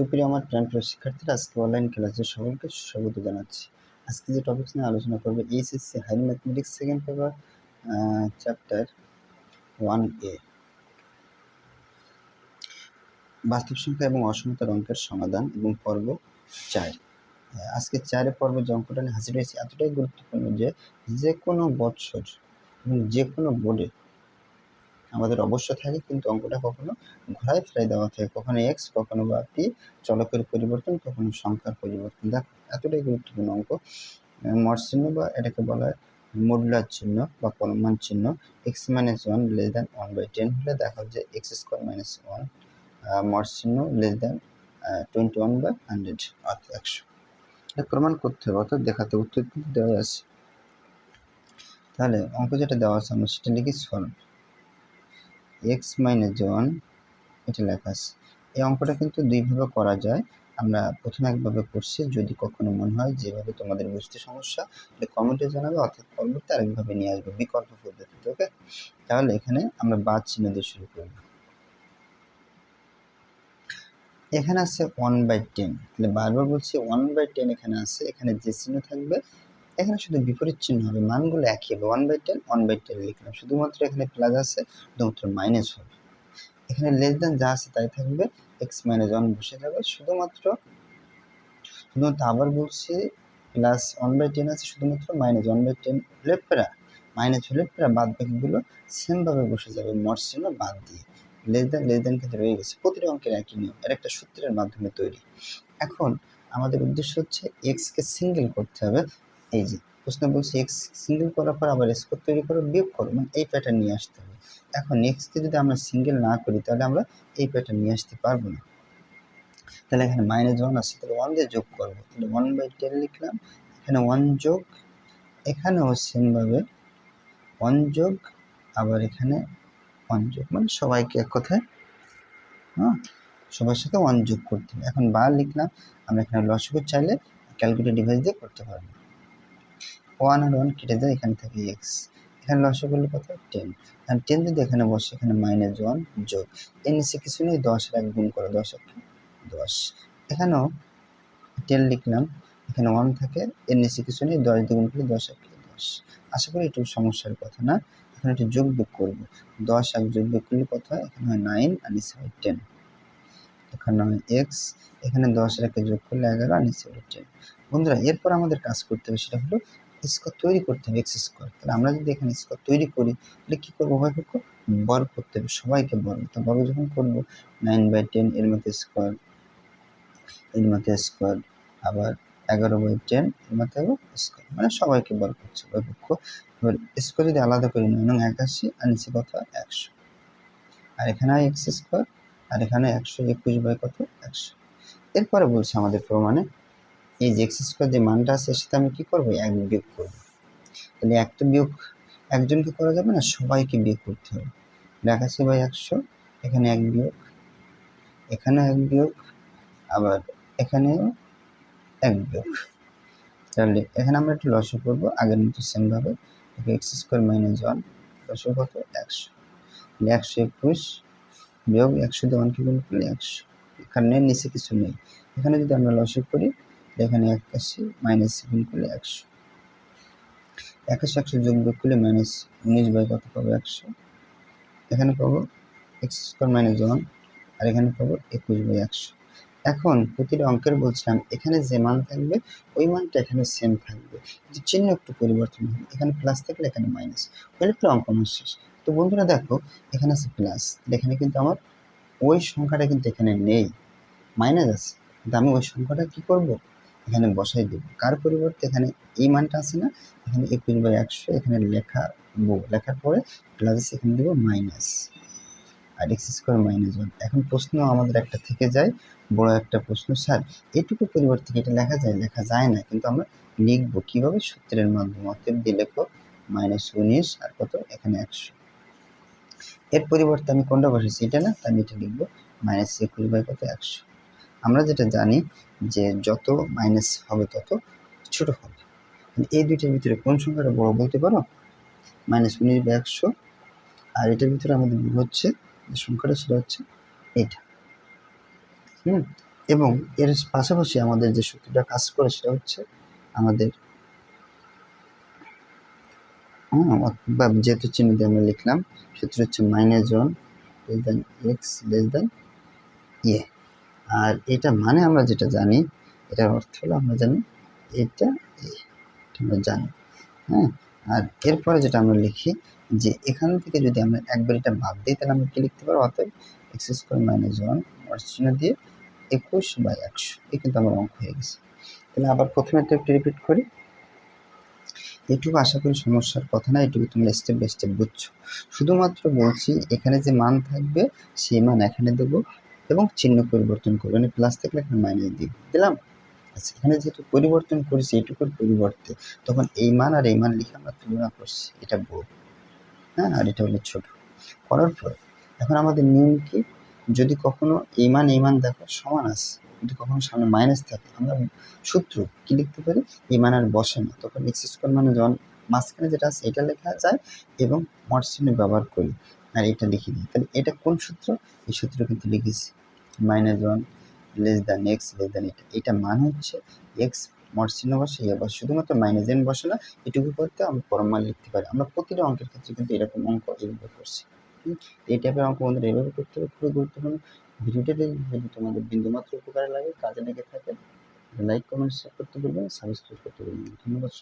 সুপ্রিয় আমার প্রাণপ্রিয় শিক্ষার্থীরা, আজকে অনলাইন ক্লাসে সকলকে স্বাগত জানাচ্ছি। আজকে যে টপিক নিয়ে আলোচনা করব HSC high mathematics second paper chapter one এ বাস্তব সংখ্যা এবং অসমতার অঙ্কের সমাধান এবং পর্ব চার। আজকে চারে পর্বে যে অঙ্কটা নিয়ে হাজির হয়েছে, এতটাই গুরুত্বপূর্ণ যে যে কোনো বছর এবং যে কোনো বোর্ডে আমাদের অবশ্য থাকে, কিন্তু অঙ্কটা কখনো ঘোরায় ফেরাই দেওয়া থাকে। কখনো এক্স কখনো বা পি চলকের পরিবর্তন, কখনো সংখ্যার পরিবর্তন। দেখো, এতটাই গুরুত্বপূর্ণ অঙ্ক। মর চিহ্ন বা এটাকে বলা হয় মডুলার চিহ্ন বা পরমান চিহ্ন। X minus one less than one by ten হলে দেখা যে x square minus one mod চিহ্ন less than twenty one by hundred অর্থাৎ একশো। প্রমাণ করতে হবে, অর্থাৎ দেখাতে উত্তর দেওয়া আছে। তাহলে অঙ্ক যেটা দেওয়া আছে আমরা সেটা লিখি সলভ এক্স মাইনাস ওয়ান এটা লেখা আছে। এই অঙ্কটা কিন্তু দুইভাবে করা যায়। আমরা প্রথমে একভাবে করছি, যদি কখনো মনে হয় যেভাবে তোমাদের বুঝতে সমস্যা, তাহলে কমেন্টে জানাবে, অর্থাৎ পরবর্তী আরেকভাবে নিয়ে আসবে বিকল্প পদ্ধতিতে ওকে তাহলে এখানে আমরা বাদ চিহ্ন দিয়ে শুরু করব এখানে আছে ওয়ান বাই টেন তাহলে বারবার বলছি ওয়ান বাই টেন এখানে আছে, এখানে যে চিহ্ন থাকবে এখানে শুধু বিপরীত চিহ্ন হবে। মানগুলো একই হবে। One by ten one by ten লিখলাম। শুধুমাত্র এখানে প্লাস আছে, শুধুমাত্র মাইনাস হবে। এখানে লেস দেন যা আছে তাই থাকবে। এক্স মাইনাস ওয়ান বসে যাবে শুধুমাত্র শুধুমাত্র আবার বলছি প্লাস ওয়ান বাই টেন আছে, শুধুমাত্র মাইনাস ওয়ান বাই টেন হলে প্রা মাইনাস হলে প্রা, বাদ বাকিগুলো সেমভাবে বসে যাবে। মর চিহ্ন বাদ দিয়ে। লেস দেন লেস দেন কিন্তু রয়ে গেছে। প্রতিটা অঙ্কের একই নিয়ম। এর একটা সূত্রের মাধ্যমে তৈরি। এখন আমাদের উদ্দেশ্য হচ্ছে এক্সকে সিঙ্গেল করতে হবে। এই যে, প্রশ্ন বলছে এক্স সিঙ্গেল করার পর আবার স্কোর তৈরি করো, বিয়োগ করো মানে এই প্যাটার্ন নিয়ে আসতে হবে। এখন এক্সকে যদি আমরা সিঙ্গেল না করি, তাহলে আমরা এই প্যাটার্ন নিয়ে আসতে পারব না। তাহলে এখানে মাইনাস ওয়ান আছে, তাহলে ওয়ান দিয়ে যোগ করব। তাহলে ওয়ান বাই টেন লিখলাম, এখানে ওয়ান যোগ, এখানেও সেমভাবে ওয়ান যোগ, আবার এখানে ওয়ান যোগ মানে সবাইকে এক কথায় হ্যাঁ? সবার সাথে ওয়ান যোগ করতে হবে। এখন বার লিখলাম, আমরা এখানে লসগু চাইলে ক্যালকুলেট ডিভাইস দিয়ে করতে পারব। ওয়ান আর ওয়ান কেটে যায় এখান থেকে এক্স এখানে লসে করলে কত টেন আর টেন যদি এখানে বসে, এখানে মাইনাস ওয়ান যোগ। এর নিচে কিছু নেই, দশ এক গুণ করে, দশ এক দশ। এখানেও টেন লিখলাম, এখানে ওয়ান থাকে এর নিচে কিছু নেই, দশ দ্বিগুণ করে দশ এক দশ। আশা করি এটুকু সমস্যার কথা না। এখানে একটু যোগ বিয়োগ করব। দশ এক যোগ বিয়োগ করলে কত হয়? এখানে হয় নাইন আর নিচে হয় টেন এখানে হয় এক্স এখানে দশ রেখে যোগ করলে এগারো, আর নিচে হলো টেন বন্ধুরা, এরপর আমাদের কাজ করতে হবে, সেটা হলো স্কোয়ার তৈরি করতে হবে এক্স স্কোয়ার তাহলে আমরা যদি এখানে স্কোয়ার তৈরি করি, তাহলে কী করব উভয় পক্ষ বর্গ করতে হবে, সবাইকে বর্গ তো বর্গ যখন করব নাইন বাই টেন এর মধ্যে স্কোয়ার এর মধ্যে স্কোয়ার আবার এগারো বাই টেন এর মধ্যে স্কোয়ার মানে সবাইকে বর্গ করছে উভয় পক্ষ এবার স্কোয়ার যদি আলাদা করি নয় নং একাশি আর নিচে কত? একশো। আর এখানে এক্স স্কোয়ার আর এখানে একশো একুশ বাই কত? একশো। এরপরে বলছে আমাদের প্রমাণে এই যে এক্স স্কোয়ার যে মানটা আছে, সেটা আমি কী করব? এক বিয়োগ করব। তাহলে এক তো বিয়োগ, একজনকে করা যাবে না, সবাইকে বিয়োগ করতে হবে। একাশি বাই একশো, এখানে এক বিয়োগ, এখানে এক বিয়োগ, আবার এখানেও এক বিয়োগ। তাহলে এখানে আমরা একটু লসও করব, আগের মতো সেমভাবে এক্স স্কোয়ার মাইনাস ওয়ান লসও কত? একশো। তাহলে একশো একুশ বিয়োগ, একশো দিয়ে ওয়ানকে গুণ করলে একশো। এখানে নিচে কিছু নেই। এখানে যদি আমরা লসও করি এখানে এক একাশি মাইনাস গুণ করলে একশো। একাশি একশো যোগ বিয়োগ করলে মাইনাস উনিশ বাই কত পাবো? একশো। এখানে পাবো এক্স স্কোয়ার মাইনাস ওয়ান আর এখানে পাবো একুশ বাই একশো। এখন প্রতিটা অঙ্কের বলছিলাম, এখানে যে মান থাকবে, ওই মানটা এখানে সেম থাকবে। কিন্তু চিহ্ন একটু পরিবর্তন হবে, এখানে প্লাস থাকলে এখানে মাইনাস হলে একটু অঙ্ক আমার শেষ। তো বন্ধুরা দেখো, এখানে আছে প্লাস এখানে কিন্তু আমার ওই সংখ্যাটা কিন্তু এখানে নেই। মাইনাস আছে। কিন্তু আমি ওই সংখ্যাটা কী করব? এখানে বসাই দেবো। কার পরিবর্তে এখানে এই মানটা আছে না? এখানে একুশ বাই একশো, এখানে লেখা লেখার পরে প্লাস এখানে দেবো মাইনাস আর এক্স স্কোয়ার মাইনাস ওয়ান এখন প্রশ্ন আমাদের একটা থেকে যায়, বড় একটা প্রশ্ন, স্যার, এটুকু পরিবর্তে এটা লেখা যায়? লেখা যায় না। কিন্তু আমরা লিখব কীভাবে? সূত্রের মাধ্যমে। অতএব দিয়ে লেখো মাইনাস উনিশ আর কত? এখানে একশো। এর পরিবর্তে আমি কোনটা বসেছি এটা না? আমি এটা লিখব মাইনাস একুশ বাই কত? একশো। আমরা যেটা জানি যে যত মাইনাস হবে তত ছোট হবে। এই দুইটার ভিতরে কোন সংখ্যাটা বড় বলতে পারো? মাইনাস উনিশ বাই একশো। আর এটার ভিতরে আমাদের হচ্ছে, যে সংখ্যাটা সেটা হচ্ছে এটা। হুম? এবং এর পাশাপাশি আমাদের যে সূত্রটা কাজ করে সেটা হচ্ছে আমাদের বা যেহেতু চিহ্ন দিয়ে আমরা লিখলাম, সূত্র হচ্ছে minus one less than x less than ইয়ে আর এটা মানে আমরা যেটা জানি, এটার অর্থ হলো আমরা জানি এটা আমরা জানি হ্যাঁ? আর এরপরে যেটা আমরা লিখি যে এখান থেকে যদি আমরা একবার এটা বাদ দিই, তাহলে আমরা কি লিখতে পারব? অতএব এক্স স্কোয়ার মাইনাস ওয়ান চিহ্ন দিয়ে একুশ বাই একশো, এ কিন্তু আমার অঙ্ক হয়ে গেছে। তাহলে আবার প্রথমে তো একটু রিপিট করি। এটুকু আশা করি সমস্যার কথা না, এটুকু তোমরা স্টেপ বাই স্টেপ বুঝছ। শুধুমাত্র বলছি এখানে যে মান থাকবে, সেই মান এখানে দেবো। এবং চিহ্ন পরিবর্তন করব। মানে প্লাস থাকলে এখানে মাইনাস দিব দিলাম। আচ্ছা এখানে যেহেতু পরিবর্তন করেছি, এটুকুর পরিবর্তে তখন এই মান আর এই মান লিখে আমরা তুলনা করছি। এটা বড় হ্যাঁ আর এটা হলো ছোট। করার পর এখন আমাদের নিয়ম কি? যদি কখনো এই মান এই মান দেখো সমান আছে, যদি কখনো সামনে মাইনাস থাকে, আমরা সূত্র কি লিখতে পারি? এই মান আর বসে না। তখন এক্স স্কোয়ার মানে যখন মাঝখানে যেটা আছে, এটা লেখা যায় এবং মড চিহ্ন ব্যবহার করি। আর এটা লিখে দিই। তাহলে এটা কোন সূত্র? এই সূত্র কিন্তু লিখেছি। Minus one less than x less than এটা এটা মান হচ্ছে এক্স চিহ্ন বসে ইয়ে বসে শুধুমাত্র মাইনাস এন বসে না, এটুকু করতে আমরা পরম লিখতে পারি। আমরা প্রতিটা অঙ্কের ক্ষেত্রে কিন্তু এরকম অঙ্ক এভাবে করছি। এই টাইপের অঙ্ক আমাদের এভাবে করতে হবে, খুবই গুরুত্বপূর্ণ। ভিডিওটা যদি তোমাদের বিন্দুমাত্র উপকারে লাগে, কাজে লেগে থাকে লাইক কমেন্ট শেয়ার করতে বলবেন সাবস্ক্রাইব করতে বলবেন ধন্যবাদ